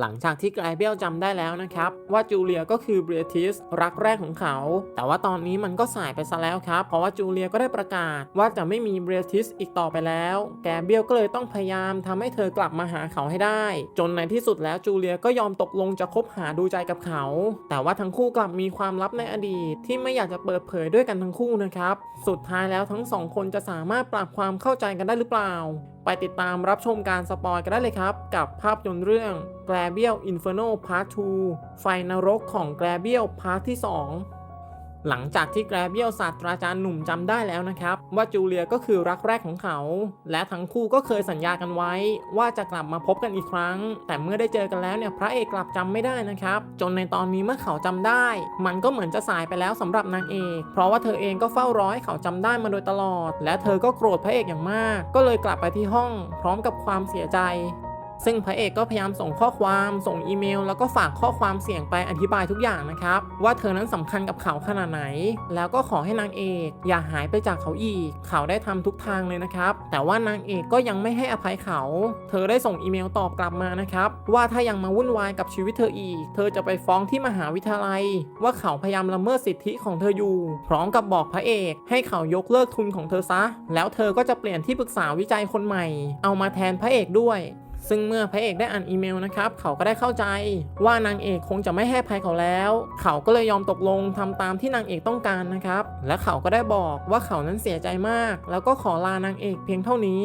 หลังจากที่แกรเบลจำได้แล้วนะครับ ว่าจูเลียก็คือเบรทิสรักแรกของเขา แต่ว่าตอนนี้มันก็สายไปซะแล้วครับ เพราะว่าจูเลียก็ได้ประกาศว่าจะไม่มีเบรทิสอีกต่อไปแล้วแกเบลก็เลยต้องพยายามทำให้เธอกลับมาหาเขาให้ได้ จนในที่สุดแล้วจูเลียก็ยอมตกลงจะคบหาดูใจกับเขา แต่ว่าทั้งคู่กลับมีความลับในอดีต ที่ไม่อยากจะเปิดเผยด้วยกันทั้งคู่นะครับ สุดท้ายแล้วทั้งสองคนจะสามารถปรับความเข้าใจกันได้หรือเปล่า ไปติดตามรับชมการสปอยกันได้เลยครับ กับภาพยนตร์เรื่อง g l a b i e l Inferno Part 2 ไฟนรกของ g l a b i e l Part ที่ 2 หลังจากที่แกรเบียลศาสตราจารย์หนุ่มจำได้แล้วนะครับ ว่าจูเลียก็คือรักแรกของเขา และทั้งคู่ก็เคยสัญญากันไว้ ว่าจะกลับมาพบกันอีกครั้ง แต่เมื่อได้เจอกันแล้วเนี่ยพระเอกกลับจำไม่ได้นะครับ จนในตอนนี้เมื่อเขาจำได้ มันก็เหมือนจะสายไปแล้วสำหรับนางเอก เพราะว่าเธอเองก็เฝ้ารอให้เขาจำได้มาโดยตลอด และเธอก็โกรธพระเอกอย่างมาก ก็เลยกลับไปที่ห้อง พร้อมกับความเสียใจ ซึ่งพระเอกก็พยายามส่งข้อความส่งอีเมล แล้วก็ฝากข้อความเสียงไปอธิบายทุกอย่างนะครับว่าเธอนั้นสำคัญกับเขาขนาดไหน แล้วก็ขอให้นางเอกอย่าหายไปจากเขาอีก เขาได้ทำทุกทางเลยนะครับ แต่ว่านางเอกก็ยังไม่ให้อภัยเขา เธอได้ส่งอีเมลตอบกลับมานะครับว่าถ้ายังมาวุ่นวายกับชีวิตเธออีก เธอจะไปฟ้องที่มหาวิทยาลัย ว่าเขาพยายามละเมิดสิทธิของเธออยู่ พร้อมกับบอกพระเอก ให้เขายกเลิกทุนของเธอซะ แล้วเธอก็จะเปลี่ยนที่ปรึกษาวิจัยคนใหม่ เอามาแทนพระเอกด้วย ซึ่งเมื่อพระเอกได้อ่านอีเมลนะครับเขาก็ได้เข้าใจว่านางเอกคงจะไม่ให้ภัยเขาแล้ว เขาก็เลยยอมตกลงทำตามที่นางเอกต้องการนะครับ และเขาก็ได้บอกว่าเขานั้นเสียใจมาก แล้วก็ขอลานางเอกเพียงเท่านี้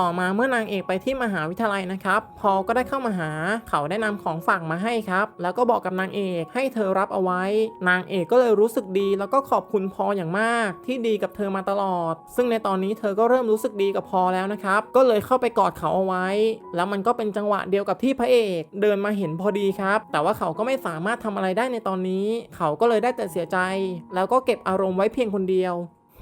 ต่อมาเมื่อนางเอกไปที่มหาวิทยาลัยนะครับ พอลก็ได้เข้ามาหาเขาได้นำของฝากมาให้ครับ แล้วก็บอกกับนางเอกให้เธอรับเอาไว้ นางเอกก็เลยรู้สึกดี แล้วก็ขอบคุณพออย่างมาก ที่ดีกับเธอมาตลอด ซึ่งในตอนนี้เธอก็เริ่มรู้สึกดีกับพอแล้วนะครับ ก็เลยเข้าไปกอดเขาเอาไว้ แล้วมันก็เป็นจังหวะเดียวกับที่พระเอก เดินมาเห็นพอดีครับ แต่ว่าเขาก็ไม่สามารถทำอะไรได้ในตอนนี้ เขาก็เลยได้แต่เสียใจ แล้วก็เก็บอารมณ์ไว้เพียงคนเดียว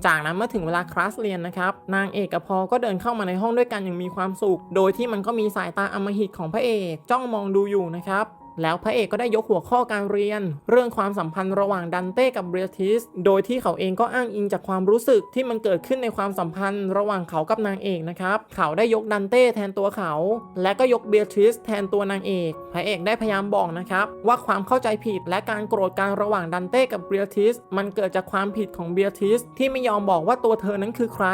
จากนั้นเมื่อถึงเวลาคลาสเรียนนะครับนางเอกกับพอก็เดินเข้ามาในห้องด้วยกันอย่างมีความสุข โดยที่มันก็มีสายตาอมหิตของพระเอก จ้องมองดูอยู่นะครับ แล้วพระเอกก็ได้ยกหัวข้อการเรียน เรื่องความสัมพันธ์ระหว่างดันเต้กับเบรทิส โดยที่เขาเองก็อ้างอิงจากความรู้สึกที่มันเกิดขึ้นในความสัมพันธ์ระหว่างเขากับนางเอกนะครับ เขาได้ยกดันเต้แทนตัวเขา และก็ยกเบรทิสแทนตัวนางเอก พระเอกได้พยายามบอกนะครับ ว่าความเข้าใจผิดและการโกรธกันระหว่างดันเต้กับเบรทิส มันเกิดจากความผิดของเบรทิสที่ไม่ยอมบอกว่าตัวเธอนั้นคือใคร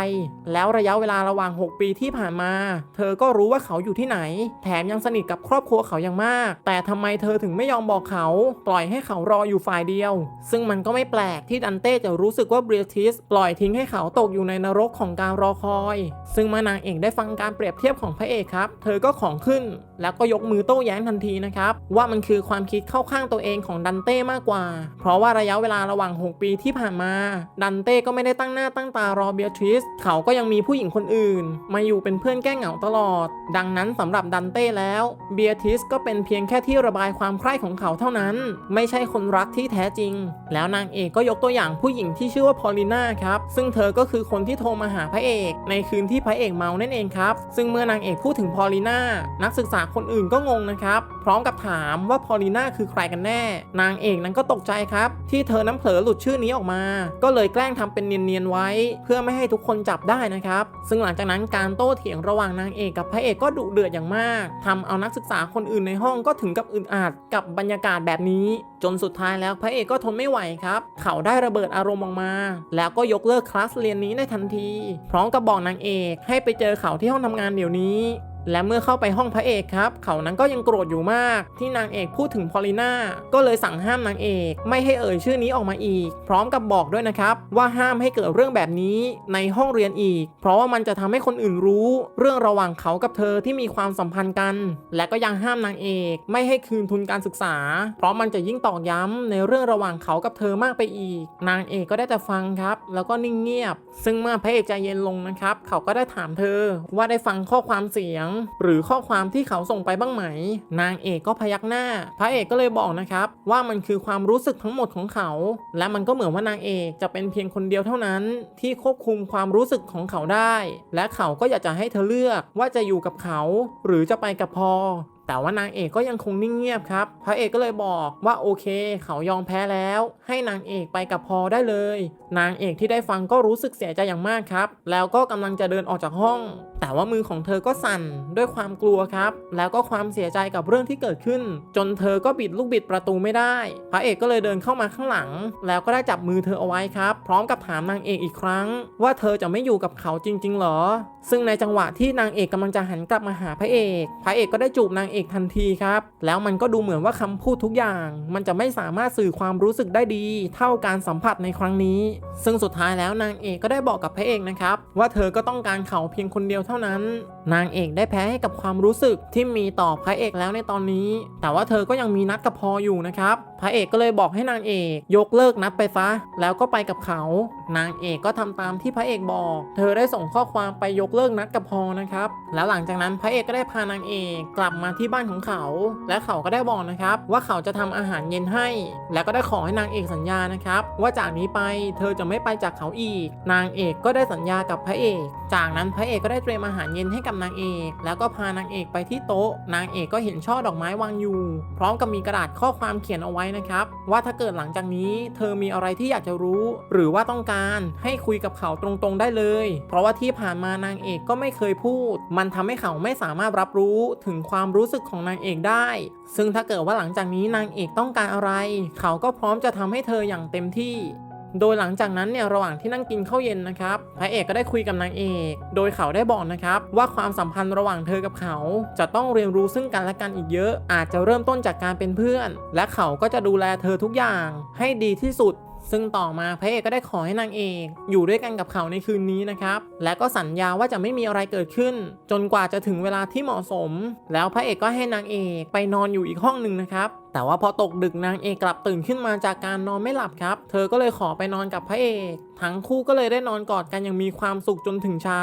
แล้วระยะเวลาระหว่าง 6 ปีที่ผ่านมา เธอก็รู้ว่าเขาอยู่ที่ไหน แถมยังสนิทกับครอบครัวเขาอย่างมาก แต่ทำไมมเธอถึงไม่ยอมบอกเขา ปล่อยให้เขารออยู่ฝ่ายเดียว ซึ่งมันก็ไม่แปลกที่ดันเต้จะรู้สึกว่าเบรทิสปล่อยทิ้งให้เขาตกอยู่ในนรกของการรอคอย ซึ่งเมื่อนางเอกได้ฟังการเปรียบเทียบของพระเอกครับ เธอก็ของขึ้น แล้วก็ยกมือโต้แย้งทันทีนะครับ ว่ามันคือความคิดเข้าข้างตัวเองของดันเต้มากกว่า เพราะว่าระยะเวลาระหว่าง 6 ปีที่ผ่านมา ดันเต้ก็ไม่ได้ตั้งหน้าตั้งตารอเบียทริสเขาก็ยังมีผู้หญิงคนอื่น มาอยู่เป็นเพื่อนแก้เหงาตลอด ดังนั้นสำหรับดันเต้แล้วเบียทริสก็เป็นเพียงแค่ที่ระบายความใคร่ของเขาเท่านั้น ไม่ใช่คนรักที่แท้จริง แล้วนางเอกก็ยกตัวอย่างผู้หญิงที่ชื่อว่าพอลิน่าครับ ซึ่งเธอก็คือคนที่โทรมาหาพระเอก ในคืนที่พระเอกเมานั่นเองครับ ซึ่งเมื่อนางเอกพูดถึงพอลิน่านักศึกษาคนอื่นก็งงนะครับ พร้อมกับถามว่าพอลิน่าคือใครกันแน่ นางเอกนั้นก็ตกใจครับ ที่เธอน้ำเผลอหลุดชื่อนี้ออกมา ก็เลยแกล้งทำเป็นเนียนๆไว้ เพื่อไม่ให้ทุกคนจับได้นะครับ ซึ่งหลังจากนั้นการโต้เถียงระหว่างนางเอกกับพระเอกก็ดุเดือดอย่างมากทำเอานักศึกษาคนอื่นในห้องก็ถึงกับอึดอัดกับบรรยากาศแบบนี้ จนสุดท้ายแล้วพระเอกก็ทนไม่ไหวครับ เขาได้ระเบิดอารมณ์ออกมา แล้วก็ยกเลิกคลาสเรียนนี้ในทันที พร้อมกับบอกนางเอกให้ไปเจอเขาที่ห้องทำงานเดี๋ยวนี้และเมื่อเข้าไปห้องพระเอกครับ เขานั้นก็ยังโกรธอยู่มาก ที่นางเอกพูดถึงพอลิน่าก็เลยสั่งห้ามนางเอก ไม่ให้เอ่ยชื่อนี้ออกมาอีก พร้อมกับบอกด้วยนะครับ ว่าห้ามให้เกิดเรื่องแบบนี้ในห้องเรียนอีก เพราะว่ามันจะทำให้คนอื่นรู้ เรื่องระหว่างเขากับเธอที่มีความสัมพันธ์กัน และก็ยังห้ามนางเอก ไม่ให้คืนทุนการศึกษา เพราะมันจะยิ่งตอกย้ำในเรื่องระหว่างเขากับเธอมากไปอีก นางเอกก็ได้แต่ฟังครับ แล้วก็นิ่งเงียบ ซึ่งเมื่อพระเอกใจเย็นลงนะครับ เขาก็ได้ถามเธอ ว่าได้ฟังข้อความเสียงหรือข้อความที่เขาส่งไปบ้างไหม นางเอกก็พยักหน้า พระเอกก็เลยบอกนะครับ ว่ามันคือความรู้สึกทั้งหมดของเขา และมันก็เหมือนว่านางเอกจะเป็นเพียงคนเดียวเท่านั้น ที่ควบคุมความรู้สึกของเขาได้ และเขาก็อยากจะให้เธอเลือกว่าจะอยู่กับเขา หรือจะไปกับพอแต่ว่านางเอกก็ยังคงนิ่งเงียบครับ พระเอกก็เลยบอกว่าโอเค เขายอมแพ้แล้ว ให้นางเอกไปกับพอได้เลย นางเอกที่ได้ฟังก็รู้สึกเสียใจอย่างมากครับ แล้วก็กำลังจะเดินออกจากห้องแต่ว่ามือของเธอก็สั่นด้วยความกลัวครับ แล้วก็ความเสียใจกับเรื่องที่เกิดขึ้น จนเธอก็บิดลูกบิดประตูไม่ได้ พระเอกก็เลยเดินเข้ามาข้างหลัง แล้วก็ได้จับมือเธอเอาไว้ครับ พร้อมกับถามนางเอกอีกครั้ง ว่าเธอจะไม่อยู่กับเขาจริง ๆ หรอ ซึ่งในจังหวะที่นางเอกกำลังจะหันกลับมาหาพระเอก พระเอกก็ได้จูบนางเอกทันทีครับ แล้วมันก็ดูเหมือนว่าคำพูดทุกอย่าง มันจะไม่สามารถสื่อความรู้สึกได้ดี เท่าการสัมผัสในครั้งนี้ ซึ่งสุดท้ายแล้วนางเอกก็ได้บอกกับพระเอกนะครับว่าเธอก็ต้องการเขาเพียงคนเดียวเท่านั้น นางเอกได้แพ้ให้กับความรู้สึกที่มีต่อพระเอกแล้วในตอนนี้ แต่ว่าเธอก็ยังมีนัดกับพออยู่นะครับพระเอกก็เลยบอกให้นางเอกยกเลิกนัดไปซะแล้วก็ไปกับเขา นางเอกก็ทำตามที่พระเอกบอก เธอได้ส่งข้อความไปยกเลิกนัดกับพอนะครับ แล้วหลังจากนั้นพระเอกก็ได้พานางเอกกลับมาที่บ้านของเขา และเขาก็ได้บอกนะครับ ว่าเขาจะทำอาหารเย็นให้ แล้วก็ได้ขอให้นางเอกสัญญานะครับ ว่าจากนี้ไปเธอจะไม่ไปจากเขาอีก นางเอกก็ได้สัญญากับพระเอก จากนั้นพระเอกก็ได้เตรียมอาหารเย็นให้กับนางเอก แล้วก็พานางเอกไปที่โต๊ะ นางเอกก็เห็นช่อดอกไม้วางอยู่ พร้อมกับมีกระดาษข้อความเขียนเอาไว้นะครับ ว่าถ้าเกิดหลังจากนี้เธอมีอะไรที่อยากจะรู้ หรือว่าต้องการให้คุยกับเขาตรงๆได้เลย เพราะว่าที่ผ่านมานางเอกก็ไม่เคยพูด มันทำให้เขาไม่สามารถรับรู้ถึงความรู้สึกของนางเอกได้ ซึ่งถ้าเกิดว่าหลังจากนี้นางเอกต้องการอะไร เขาก็พร้อมจะทำให้เธออย่างเต็มที่ โดยหลังจากนั้นเนี่ยระหว่างที่นั่งกินข้าวเย็นนะครับพระเอกก็ได้คุยกับนางเอก โดยเขาได้บอกนะครับว่าความสัมพันธ์ระหว่างเธอกับเขา จะต้องเรียนรู้ซึ่งกันและกันอีกเยอะ อาจจะเริ่มต้นจากการเป็นเพื่อน และเขาก็จะดูแลเธอทุกอย่าง ให้ดีที่สุด ซึ่งต่อมาพระเอกก็ได้ขอให้นางเอกอยู่ด้วยกันกับเขาในคืนนี้นะครับ และก็สัญญาว่าจะไม่มีอะไรเกิดขึ้น จนกว่าจะถึงเวลาที่เหมาะสม แล้วพระเอกก็ให้นางเอกไปนอนอยู่อีกห้องหนึ่งนะครับแต่ว่าพอตกดึกนางเอกกลับตื่นขึ้นมาจากการนอนไม่หลับครับ เธอก็เลยขอไปนอนกับพระเอก ทั้งคู่ก็เลยได้นอนกอดกันอย่างมีความสุขจนถึงเช้า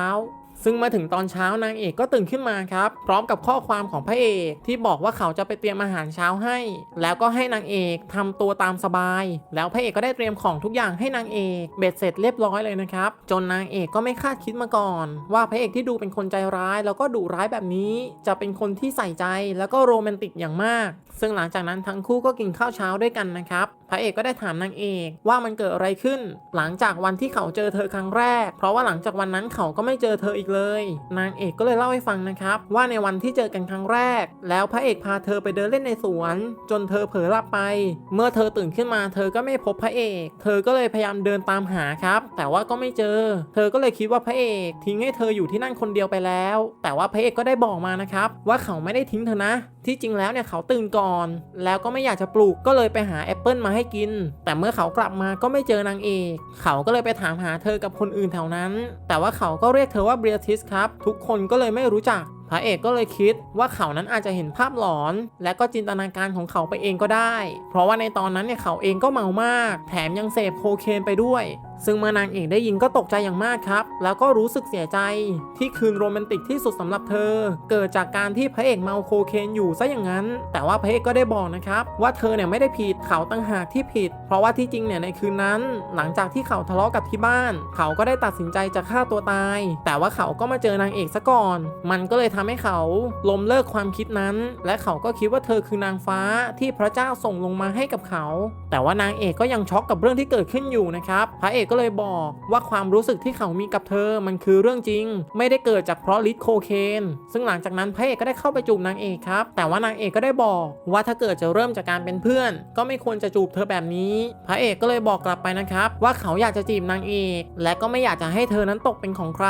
ซึ่งมาถึงตอนเช้านางเอกก็ตื่นขึ้นมาครับ พร้อมกับข้อความของพระเอกที่บอกว่าเขาจะไปเตรียมอาหารเช้าให้ แล้วก็ให้นางเอกทำตัวตามสบาย แล้วพระเอกก็ได้เตรียมของทุกอย่างให้นางเอกเบ็ดเสร็จเรียบร้อยเลยนะครับ จนนางเอกก็ไม่คาดคิดมาก่อน ว่าพระเอกที่ดูเป็นคนใจร้าย แล้วก็ดุร้ายแบบนี้ จะเป็นคนที่ใส่ใจแล้วก็โรแมนติกอย่างมาก ซึ่งหลังจากนั้นทั้งคู่ก็กินข้าวเช้าด้วยกันนะครับพระเอกก็ได้ถามนางเอกว่ามันเกิดอะไรขึ้น หลังจากวันที่เขาเจอเธอครั้งแรก เพราะว่าหลังจากวันนั้นเขาก็ไม่เจอเธออีกเลย นางเอกก็เลยเล่าให้ฟังนะครับว่าในวันที่เจอกันครั้งแรก แล้วพระเอกพาเธอไปเดินเล่นในสวน จนเธอเผลอหลับไป เมื่อเธอตื่นขึ้นมา เธอก็ไม่พบพระเอก เธอก็เลยพยายามเดินตามหาครับ แต่ว่าก็ไม่เจอ เธอก็เลยคิดว่าพระเอกทิ้งให้เธออยู่ที่นั่นคนเดียวไปแล้ว แต่ว่าพระเอกก็ได้บอกมานะครับว่าเขาไม่ได้ทิ้งเธอนะ ที่จริงแล้วเนี่ยเขาตื่นก่อน แล้วก็ไม่อยากจะปลูกก็เลยไปหาแอปเปิลมาให้กิน แต่เมื่อเขากลับมาก็ไม่เจอนางเอก เขาก็เลยไปถามหาเธอกับคนอื่นแถวนั้น แต่ว่าเขาก็เรียกเธอว่าเบียทิสครับ ทุกคนก็เลยไม่รู้จักพระเอกก็เลยคิดว่าเขานั้นอาจจะเห็นภาพหลอน และก็จินตนาการของเขาไปเองก็ได้ เพราะว่าในตอนนั้นเนี่ยเขาเองก็เมามาก แถมยังเสพโคเคนไปด้วย ซึ่งเมื่อนางเอกได้ยินก็ตกใจอย่างมากครับ แล้วก็รู้สึกเสียใจ ที่คืนโรแมนติกที่สุดสำหรับเธอ เกิดจากการที่พระเอกเมาโคเคนอยู่ซะอย่างนั้น แต่ว่าพระเอกก็ได้บอกนะครับว่าเธอเนี่ยไม่ได้ผิดเขาตั้งหากที่ผิด เพราะว่าที่จริงเนี่ยในคืนนั้น หลังจากที่เขาทะเลาะกับที่บ้าน เขาก็ได้ตัดสินใจจะฆ่าตัวตาย แต่ว่าเขาก็มาเจอนางเอกซะก่อน มันก็เลยทำให้เขาล้มเลิกความคิดนั้น และเขาก็คิดว่าเธอคือนางฟ้าที่พระเจ้าส่งลงมาให้กับเขา แต่ว่านางเอกก็ยังช็อกกับเรื่องที่เกิดขึ้นอยู่นะครับพระเอกก็เลยบอกว่าความรู้สึกที่เขามีกับเธอมันคือเรื่องจริง ไม่ได้เกิดจากเพราะฤทธิ์โคเคน ซึ่งหลังจากนั้นพระเอกก็ได้เข้าไปจูบนางเอกครับ แต่ว่านางเอกก็ได้บอกว่าถ้าเกิดจะเริ่มจากการเป็นเพื่อน ก็ไม่ควรจะจูบเธอแบบนี้ พระเอกก็เลยบอกกลับไปนะครับ ว่าเขาอยากจะจีบนางเอก และก็ไม่อยากจะให้เธอนั้นตกเป็นของใคร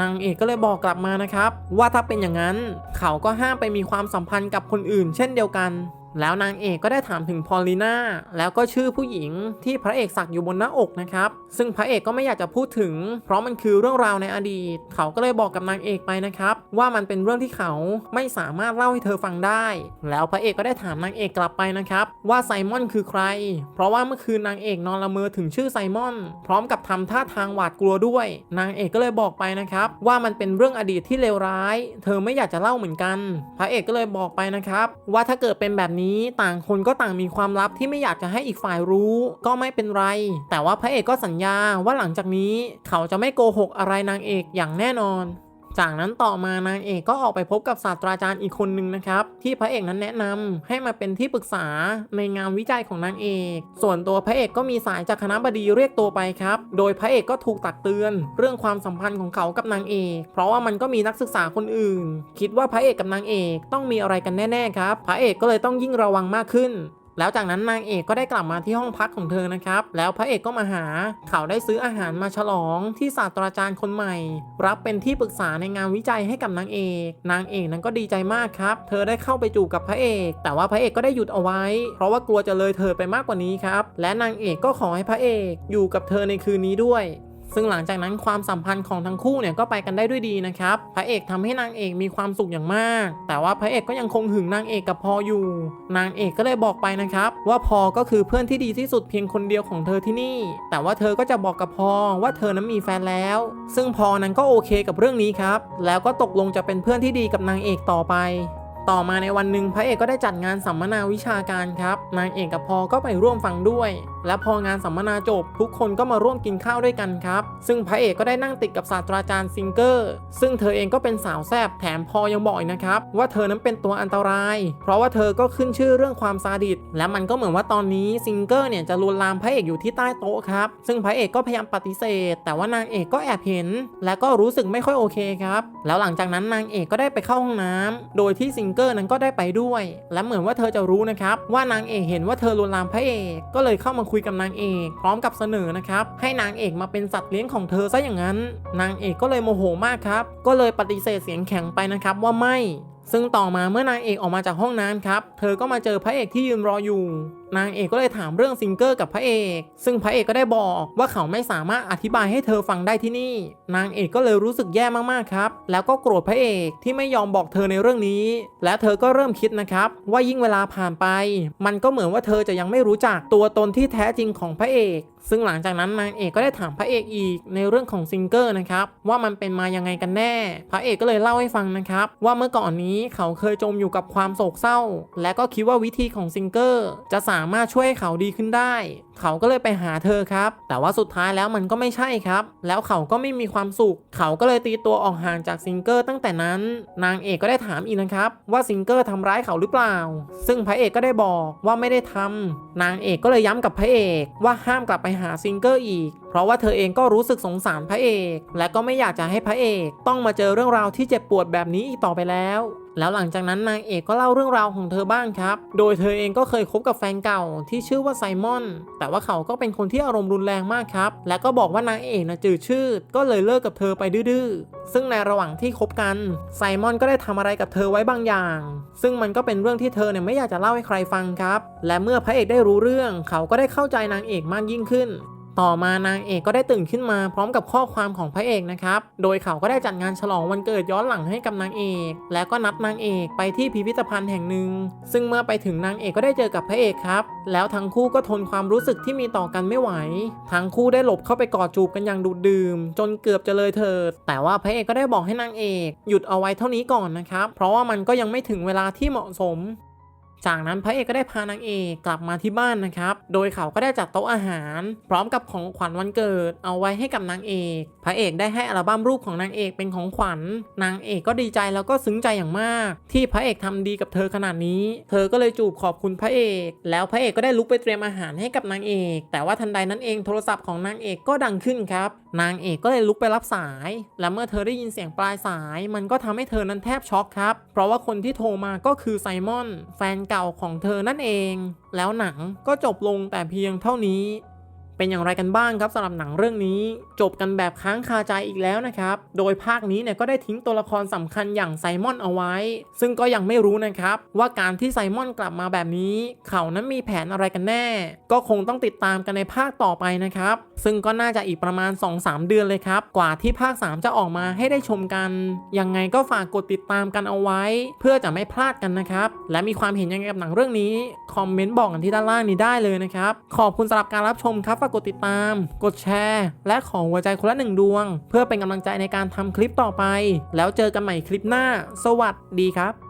นางเอกก็เลยบอกกลับมานะครับ ว่าถ้าเป็นอย่างนั้น เขาก็ห้ามไปมีความสัมพันธ์กับคนอื่น เช่นเดียวกัน แล้วนางเอกก็ได้ถามถึงพอลลีนาแล้วก็ชื่อผู้หญิงที่พระเอกสักอยู่บนหน้าอกนะครับ ซึ่งพระเอกก็ไม่อยากจะพูดถึง เพราะมันคือเรื่องราวในอดีต เขาก็เลยบอกกับนางเอกไปนะครับ ว่ามันเป็นเรื่องที่เขาไม่สามารถเล่าให้เธอฟังได้ แล้วพระเอกก็ได้ถามนางเอกกลับไปนะครับ ว่าไซมอนคือใคร เพราะว่าเมื่อคืนนางเอกนอนละเมอถึงชื่อไซมอน พร้อมกับทำท่าทางหวาดกลัวด้วย นางเอกก็เลยบอกไปนะครับ ว่ามันเป็นเรื่องอดีตที่เลวร้าย เธอไม่อยากจะเล่าเหมือนกัน พระเอกก็เลยบอกไปนะครับ ว่าถ้าเกิดเป็นแบบนี้ต่างคนก็ต่างมีความลับที่ไม่อยากจะให้อีกฝ่ายรู้ ก็ไม่เป็นไร แต่ว่าพระเอกก็สัญญาว่าหลังจากนี้เขาจะไม่โกหกอะไรนางเอกอย่างแน่นอน จากนั้นต่อมานางเอกก็ออกไปพบกับศาสตราจารย์อีกคนนึงนะครับ ที่พระเอกนั้นแนะนำให้มาเป็นที่ปรึกษาในงานวิจัยของนางเอก ส่วนตัวพระเอกก็มีสายจากคณะบดีเรียกตัวไปครับ โดยพระเอกก็ถูกตักเตือน เรื่องความสัมพันธ์ของเขากับนางเอก เพราะว่ามันก็มีนักศึกษาคนอื่น คิดว่าพระเอกกับนางเอกต้องมีอะไรกันแน่ๆครับ พระเอกก็เลยต้องยิ่งระวังมากขึ้น แล้วจากนั้นนางเอกก็ได้กลับมาที่ห้องพักของเธอนะครับ แล้วพระเอกก็มาหา เขาได้ซื้ออาหารมาฉลองที่ศาสตราจารย์คนใหม่ รับเป็นที่ปรึกษาในงานวิจัยให้กับนางเอก นางเอกนั้นก็ดีใจมากครับ เธอได้เข้าไปจูบกับพระเอก แต่ว่าพระเอกก็ได้หยุดเอาไว้ เพราะว่ากลัวจะเลยเธอไปมากกว่านี้ครับ และนางเอกก็ขอให้พระเอกอยู่กับเธอในคืนนี้ด้วย ซึ่งหลังจากนั้นความสัมพันธ์ของทั้งคู่เนี่ยก็ไปกันได้ด้วยดีนะครับ พระเอกทำให้นางเอกมีความสุขอย่างมาก แต่ว่าพระเอกก็ยังคงหึงนางเอกกับพออยู่ นางเอกก็เลยบอกไปนะครับว่าพอก็คือเพื่อนที่ดีที่สุดเพียงคนเดียวของเธอที่นี่ แต่ว่าเธอก็จะบอกกับพอว่าเธอนั้นมีแฟนแล้ว ซึ่งพอนั้นก็โอเคกับเรื่องนี้ครับ แล้วก็ตกลงจะเป็นเพื่อนที่ดีกับนางเอกต่อไป ต่อมาในวันหนึ่งพระเอกก็ได้จัดงานสัมมนาวิชาการครับ นางเอกกับพอก็ไปร่วมฟังด้วย และพองานสัมมนาจบ ทุกคนก็มาร่วมกินข้าวด้วยกันครับ ซึ่งพระเอกก็ได้นั่งติดกับศาสตราจารย์ซิงเกอร์ ซึ่งเธอเองก็เป็นสาวแซบแถมพอยังบอกอีกนะครับว่าเธอนั้นเป็นตัวอันตราย เพราะว่าเธอก็ขึ้นชื่อเรื่องความซาดิสและมันก็เหมือนว่าตอนนี้ซิงเกอร์เนี่ยจะลวนลามพระเอกอยู่ที่ใต้โต๊ะครับ ซึ่งพระเอกก็พยายามปฏิเสธ แต่ว่านางเอกก็แอบเห็น และก็รู้สึกไม่ค่อยโอเคครับแล้วหลังจากนั้นนางเอกก็ได้ไปเข้าห้องน้ำโดยที่ซิงเกอร์นั้นก็ได้ไปด้วย และเหมือนว่าเธอจะรู้นะครับว่านางเอกเห็นว่าเธอลวนลามพระเอก ก็เลยเข้ามาคุยกับนางเอก พร้อมกับเสนอนะครับให้นางเอกมาเป็นสัตว์เลี้ยงของเธอซะอย่างนั้น นางเอกก็เลยโมโหมากครับ ก็เลยปฏิเสธเสียงแข็งไปนะครับว่าไม่ ซึ่งต่อมาเมื่อนางเอกออกมาจากห้องน้ำครับ เธอก็มาเจอพระเอกที่ยืนรออยู่ นางเอกก็เลยถามเรื่องซิงเกอร์กับพระเอก ซึ่งพระเอกก็ได้บอกว่าเขาไม่สามารถอธิบายให้เธอฟังได้ที่นี่ นางเอกก็เลยรู้สึกแย่มากๆครับ แล้วก็โกรธพระเอกที่ไม่ยอมบอกเธอในเรื่องนี้ และเธอก็เริ่มคิดนะครับ ว่ายิ่งเวลาผ่านไป มันก็เหมือนว่าเธอจะยังไม่รู้จักตัวตนที่แท้จริงของพระเอกซึ่งหลังจากนั้นนางเอกก็ได้ถามพระเอกอีกในเรื่องของซิงเกอร์นะครับว่ามันเป็นมายังไงกันแน่ พระเอกก็เลยเล่าให้ฟังนะครับว่าเมื่อก่อนนี้เขาเคยจมอยู่กับความโศกเศร้า และก็คิดว่าวิธีของซิงเกอร์จะสามารถช่วยเขาดีขึ้นได้ เขาก็เลยไปหาเธอครับ แต่ว่าสุดท้ายแล้วมันก็ไม่ใช่ครับ แล้วเขาก็ไม่มีความสุข เขาก็เลยตีตัวออกห่างจากซิงเกอร์ตั้งแต่นั้น นางเอกก็ได้ถามอีกนะครับว่าซิงเกอร์ทำร้ายเขาหรือเปล่า ซึ่งพระเอกก็ได้บอกว่าไม่ได้ทำนางเอกก็เลยย้ำกับพระเอกว่าห้ามกลับไปหาซิงเกอร์อีก เพราะว่าเธอเองก็รู้สึกสงสารพระเอก และก็ไม่อยากจะให้พระเอก ต้องมาเจอเรื่องราวที่เจ็บปวดแบบนี้อีกต่อไปแล้ว แล้วหลังจากนั้นนางเอกก็เล่าเรื่องราวของเธอบ้างครับ โดยเธอเองก็เคยคบกับแฟนเก่าที่ชื่อว่าไซมอน แต่ว่าเขาก็เป็นคนที่อารมณ์รุนแรงมากครับ และก็บอกว่านางเอกนะจืดชืดก็เลยเลิกกับเธอไปดื้อๆ ซึ่งในระหว่างที่คบกันไซมอนก็ได้ทำอะไรกับเธอไว้บางอย่าง ซึ่งมันก็เป็นเรื่องที่เธอเนี่ยไม่อยากจะเล่าให้ใครฟังครับ และเมื่อพระเอกได้รู้เรื่อง เขาก็ได้เข้าใจนางเอกมากยิ่งขึ้น ต่อมานางเอกก็ได้ตื่นขึ้นมาพร้อมกับข้อความของพระเอกนะครับ โดยเขาก็ได้จัดงานฉลองวันเกิดย้อนหลังให้กับนางเอก และก็นัดนางเอกไปที่พิพิธภัณฑ์แห่งหนึ่ง ซึ่งเมื่อไปถึงนางเอกก็ได้เจอกับพระเอกครับ แล้วทั้งคู่ก็ทนความรู้สึกที่มีต่อกันไม่ไหว ทั้งคู่ได้หลบเข้าไปกอดจูบกันอย่างดูดดื่ม จนเกือบจะเลยเถิด แต่ว่าพระเอกก็ได้บอกให้นางเอก หยุดเอาไว้เท่านี้ก่อนนะครับ เพราะว่ามันก็ยังไม่ถึงเวลาที่เหมาะสม จากนั้นพระเอกก็ได้พานางเอกกลับมาที่บ้านนะครับ โดยเขาก็ได้จัดโต๊ะอาหาร พร้อมกับของขวัญวันเกิด เอาไว้ให้กับนางเอก พระเอกได้ให้อัลบั้มรูปของนางเอกเป็นของขวัญ นางเอกก็ดีใจแล้วก็ซึ้งใจอย่างมาก ที่พระเอกทำดีกับเธอขนาดนี้ เธอก็เลยจูบขอบคุณพระเอก แล้วพระเอกก็ได้ลุกไปเตรียมอาหารให้กับนางเอก แต่ว่าทันใดนั้นเองโทรศัพท์ของนางเอกก็ดังขึ้นครับ นางเอกก็เลยลุกไปรับสาย และเมื่อเธอได้ยินเสียงปลายสาย มันก็ทำให้เธอนั้นแทบช็อกครับ เพราะว่าคนที่โทรมาก็คือไซมอน แฟนเก่าของเธอนั่นเอง แล้วหนังก็จบลงแต่เพียงเท่านี้ เป็นอย่างไรกันบ้างครับสำหรับหนังเรื่องนี้ จบกันแบบค้างคาใจอีกแล้วนะครับ โดยภาคนี้เนี่ยก็ได้ทิ้งตัวละครสำคัญอย่างไซมอนเอาไว้ ซึ่งก็ยังไม่รู้นะครับ ว่าการที่ไซมอนกลับมาแบบนี้ เขานั้นมีแผนอะไรกันแน่ ก็คงต้องติดตามกันในภาคต่อไปนะครับ ซึ่งก็น่าจะอีกประมาณ 2-3 เดือนเลยครับ กว่าที่ภาค 3 จะออกมาให้ได้ชมกัน ยังไงก็ฝากกดติดตามกันเอาไว้ เพื่อจะไม่พลาดกันนะครับ และมีความเห็นยังไงกับหนังเรื่องนี้ คอมเมนต์บอกกันที่ด้านล่างนี้ได้เลยนะครับ ขอบคุณสำหรับการรับชมครับกกดติดตาม กดแชร์ และขอหัวใจคนละหนึ่งดวง เพื่อเป็นกำลังใจในการทำคลิปต่อไป แล้วเจอกันใหม่คลิปหน้า สวัสดีครับ